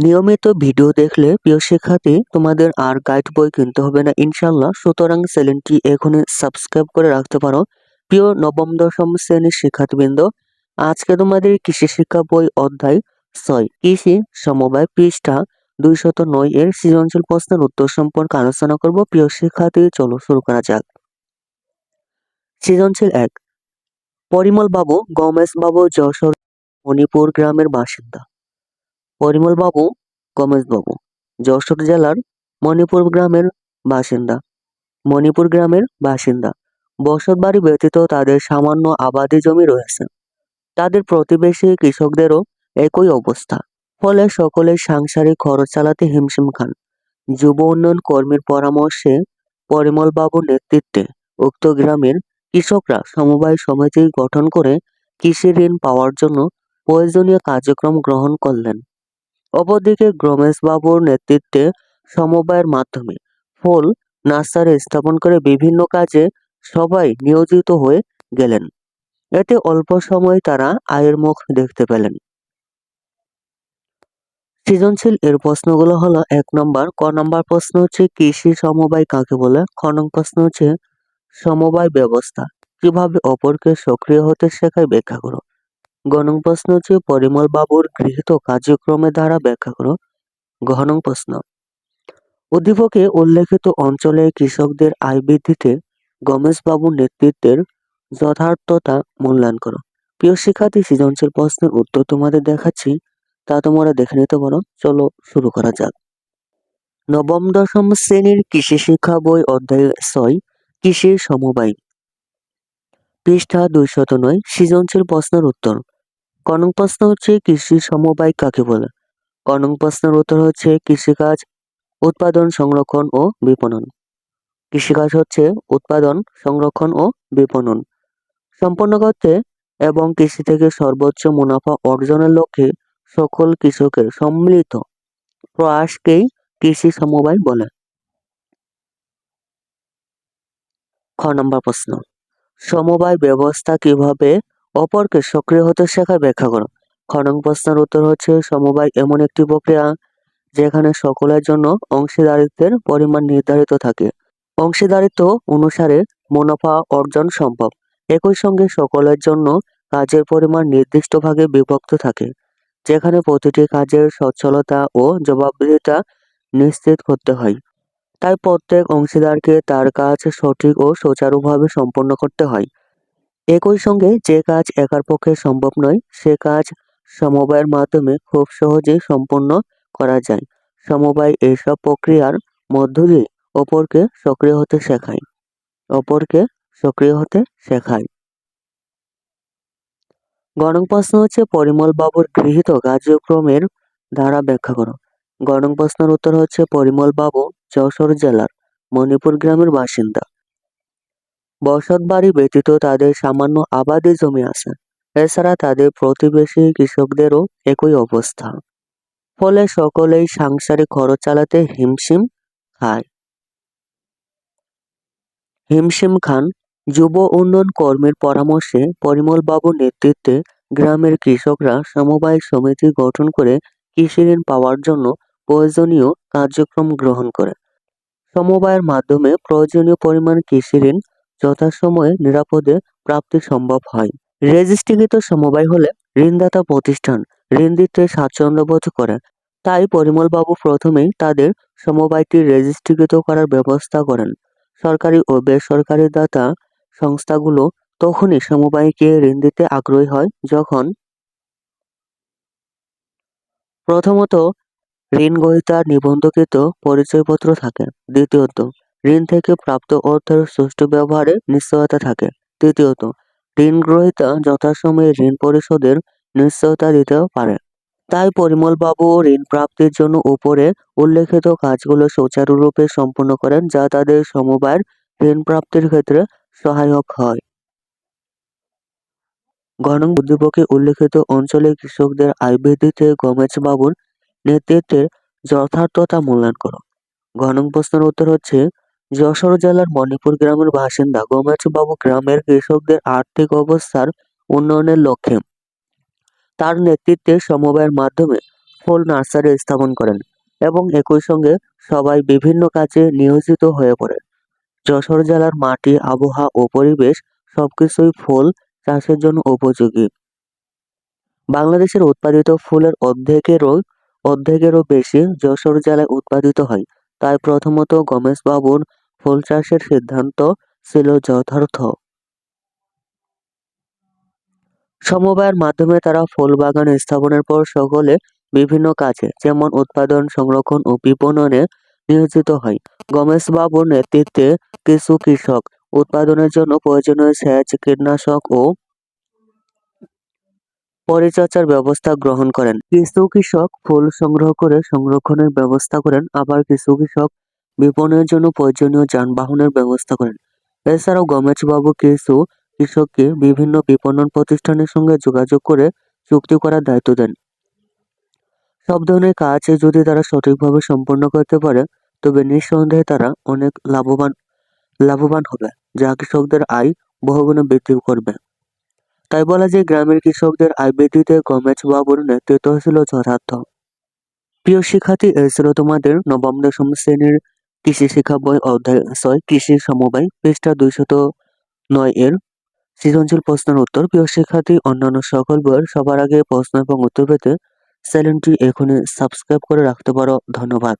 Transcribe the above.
নিয়মিত ভিডিও দেখলে, প্রিয় শিক্ষার্থী, তোমাদের আর গাইড বই কিনতে হবে না ইনশাল্লাহ সুতরাং চ্যানেলটি এখনই সাবস্ক্রাইব করে রাখতে পারো। প্রিয় নবম, দশম শ্রেণির শিক্ষার্থীবৃন্দ, আজকে তোমাদের কৃষি শিক্ষা বই অধ্যায় ছয়, কৃষি সমবায় পৃষ্ঠা দুইশত নয় এর সৃজনশীল প্রশ্নের উত্তর সম্পর্কে আলোচনা করব। প্রিয় শিক্ষার্থী, চলো শুরু করা যাক। সৃজনশীল এক, পরিমল বাবু, গমেশ বাবু, যশোর, মণিপুর গ্রামের বাসিন্দা। পরিমল বাবু গমেশ বাবু যশোর জেলার মণিপুর গ্রামের বাসিন্দা। মণিপুর গ্রামের বাসিন্দা। বসত বাড়ি ব্যতীত তাদের সামান্য আবাদি জমি রয়েছে। তাদের প্রতিবেশী কৃষকদেরও একই অবস্থা। ফলে সকলের সাংসারিক খরচ চালাতে হিমশিম খান। যুব উন্নয়ন কর্মীর পরামর্শে পরিমল বাবুর নেতৃত্বে উক্ত গ্রামের কৃষকরা সমবায় সমিতি গঠন করে কৃষি ঋণ পাওয়ার জন্য প্রয়োজনীয় কার্যক্রম গ্রহণ করলেন। অপরদিকে বাবুর নেতৃত্বে সমবায়ের মাধ্যমে ফুল, নার্সারি স্থাপন করে বিভিন্ন কাজে সবাই নিয়োজিত হয়ে গেলেন। এতে অল্প সময় তারা আয়ের মুখ দেখতে পেলেন। সৃজনশীল এর প্রশ্নগুলো হলো, এক নম্বর, ক নম্বর প্রশ্ন হচ্ছে, কৃষি সমবায় কাকে বলে? খ প্রশ্ন হচ্ছে, সমবায় ব্যবস্থা কীভাবে অপরকে সক্রিয় হতে শেখায় ব্যাখ্যা করো। গণং প্রশ্ন হচ্ছে পরিমল বাবুর গৃহীত কার্যক্রমের দ্বারা ব্যাখ্যা করো। গহনং প্রশ্ন। উদ্দীপকে উল্লেখিত অঞ্চলে কৃষকদের আয় বৃদ্ধিতে গমেশ বাবুর নেতৃত্বের যথার্থতা মূল্যায়ন করো। প্রিয় শিক্ষার্থী, সৃজনশীল প্রশ্নের উত্তর তোমাদের দেখাচ্ছি, তা তোমরা দেখে নিতে পারো। চলো শুরু করা যাক। নবম, দশম শ্রেণির কৃষি শিক্ষা বই অধ্যায় ছয় কৃষি সমবায়। পৃষ্ঠা দুইশত নয়, সৃজনশীল প্রশ্নের উত্তর। কনং প্রশ্ন হচ্ছে কৃষি সমবায় কাকে বলে? কনং প্রশ্নের উত্তর হচ্ছে কৃষিকাজ, উৎপাদন, সংরক্ষণ ও বিপণন। কৃষিকাজ হচ্ছে উৎপাদন, সংরক্ষণ ও বিপণন। সম্পন্ন করতে এবং কৃষি থেকে সর্বোচ্চ মুনাফা অর্জনের লক্ষ্যে সকল কৃষকের সম্মিলিত প্রয়াসকেই কৃষি সমবায় বলে। খ নম্বর প্রশ্ন, সমবায় ব্যবস্থা কীভাবে অপরকে সক্রিয় হতে শেখায় ব্যাখ্যা করো। খনং প্রশ্নের উত্তর হচ্ছে, সমবায় এমন একটি প্রক্রিয়া যেখানে সকলের জন্য অংশীদারিত্বের পরিমাণ নির্ধারিত থাকে। অংশীদারিত্ব অনুসারে মুনাফা অর্জন সম্ভব। একই সঙ্গে সকলের জন্য কাজের পরিমাণ নির্দিষ্ট ভাগে বিভক্ত থাকে, যেখানে প্রতিটি কাজের সচ্ছলতা ও জবাবদিহিতা নিশ্চিত করতে হয়। তাই প্রত্যেক অংশীদারকে তার কাজ সঠিক ও সুচারুভাবে সম্পন্ন করতে হয়। একই সঙ্গে যে কাজ একার পক্ষে সম্ভব নয়, সে কাজ সমবায়ের মাধ্যমে খুব সহজেই সম্পন্ন করা যায়। সমবায় এইসব প্রক্রিয়ার মধ্য দিয়ে অপরকে সক্রিয় হতে শেখায়। অপরকে সক্রিয় হতে শেখায়। গণং প্রশ্ন হচ্ছে, পরিমল বাবুর গৃহীত কার্যক্রমের ধারা ব্যাখ্যা করো। গণং প্রশ্নের উত্তর হচ্ছে, পরিমল বাবু যশোর জেলার মণিপুর গ্রামের বাসিন্দা। বসত বাড়ি ব্যতীত তাদের সামান্য আবাদি জমি আছে। এছাড়া তাদের প্রতিবেশী কৃষকদেরও একই অবস্থা। ফলে সকলেই সাংসারিক খরচ চালাতে হিমশিম খায়। হিমশিম খান যুব উন্নয়ন কর্মীর পরামর্শে পরিমল বাবুর নেতৃত্বে গ্রামের কৃষকরা সমবায় সমিতি গঠন করে কৃষি ঋণ পাওয়ার জন্য প্রয়োজনীয় কার্যক্রম গ্রহণ করে। সমবায়ের মাধ্যমে প্রয়োজনীয় পরিমাণ কৃষি ঋণ যথাসময়ে নিরাপদে প্রাপ্তি সম্ভব হয়। রেজিস্ট্রিকৃত সমবায় হলে ঋণদাতা প্রতিষ্ঠান ঋণ দিতে স্বাচ্ছন্দ্য বোধ করে। তাই পরিমলবাবু প্রথমেই তাদের সমবায়টি রেজিস্ট্রিকৃত করার ব্যবস্থা করেন। সরকারি ও বেসরকারি দাতা সংস্থাগুলো তখনই সমবায়কে ঋণ দিতে আগ্রহী হয় যখন প্রথমত ঋণ গ্রহীতার নিবন্ধকৃত পরিচয়পত্র থাকে। দ্বিতীয়ত ঋণ থেকে প্রাপ্ত অর্থের সুষ্ঠু ব্যবহারে নিশ্চয়তা থাকে। তৃতীয়ত ঋণ গ্রহীতা যথাসময়ে ঋণ পরিশোধের নিশ্চয়তা দিতে পারে। তাই পরিমলবাবু ঋণ প্রাপ্তির জন্য উপরে উল্লেখিত কাজগুলো সুচারুরূপে সম্পন্ন করেন, যা তাদের সমবায়ের ঋণ প্রাপ্তির ক্ষেত্রে সহায়ক হয়। গণ উদ্দীপকে উল্লেখিত অঞ্চলে কৃষকদের আয় বৃদ্ধিতে গমেশ বাবুর নেতৃত্বের যথার্থতা মূল্যায়ন করো। ঘনং প্রশ্নের উত্তর হচ্ছে যশোর জেলার মণিপুর গ্রামের বাসিন্দা গমেশ বাবু গ্রামের কৃষকদের আর্থিক অবস্থার উন্নয়নের লক্ষ্যে তার নেতৃত্বে সমবায়ের মাধ্যমে ফুল নার্সারি স্থাপন করেন এবং একই সঙ্গে সবাই বিভিন্ন কাজে নিয়োজিত হয়ে পড়ে। যশোর জেলার মাটি, আবহাওয়া ও পরিবেশ সবকিছুই ফুল চাষের জন্য উপযোগী। বাংলাদেশের উৎপাদিত ফুলের অর্ধেকেরও অর্ধেকেরও বেশি যশোর জেলায় উৎপাদিত হয়। তাই প্রথমত গমেশ বাবুর ফুল চাষের সিদ্ধান্ত ছিল যথার্থ। সমবায়ের মাধ্যমে তারা ফুল বাগান স্থাপনের পর সকলে বিভিন্ন কাজে, যেমন উৎপাদন, সংরক্ষণ ও বিপণনে নিয়োজিত হয়। গমেশ বাবুর নেতৃত্বে কিছু কৃষক উৎপাদনের জন্য প্রয়োজনীয় সেচ, কীটনাশক ও পরিচর্যার ব্যবস্থা গ্রহণ করেন। কিছু কৃষক ফুল সংগ্রহ করে সংরক্ষণের ব্যবস্থা করেন, আবার কিছু কৃষক বিপণনের জন্য প্রয়োজনীয় যানবাহনের ব্যবস্থা করেন। এছাড়াও গমেশবাবু কিছু কৃষককে বিভিন্ন বিপণন প্রতিষ্ঠানের সঙ্গে যোগাযোগ করে চুক্তি করার দায়িত্ব দেন। সব ধরনের কাজ যদি তারা সঠিকভাবে সম্পন্ন করতে পারে, তবে নিঃসন্দেহে তারা অনেক লাভবান লাভবান হবে, যা কৃষকদের আয় বহুগুণে বৃদ্ধি করবে। তাই বলা যায়, গ্রামের কৃষকদের আয় বৃদ্ধিতে গমেশ বাবুর নেতৃত্ব ছিল যথার্থ। প্রিয় শিক্ষার্থী এই ছিল তোমাদের নবম দশম শ্রেণির কৃষি শিক্ষা বই অধ্যায় ছয়, কৃষি সমবায় পৃষ্ঠা দুইশত নয় এর সৃজনশীল প্রশ্নের উত্তর। প্রিয় শিক্ষার্থী, অন্যান্য সকল বইয়ের সবার আগে প্রশ্ন এবং উত্তর পেতে চ্যানেলটি এখনই সাবস্ক্রাইব করে রাখতে পারো। ধন্যবাদ।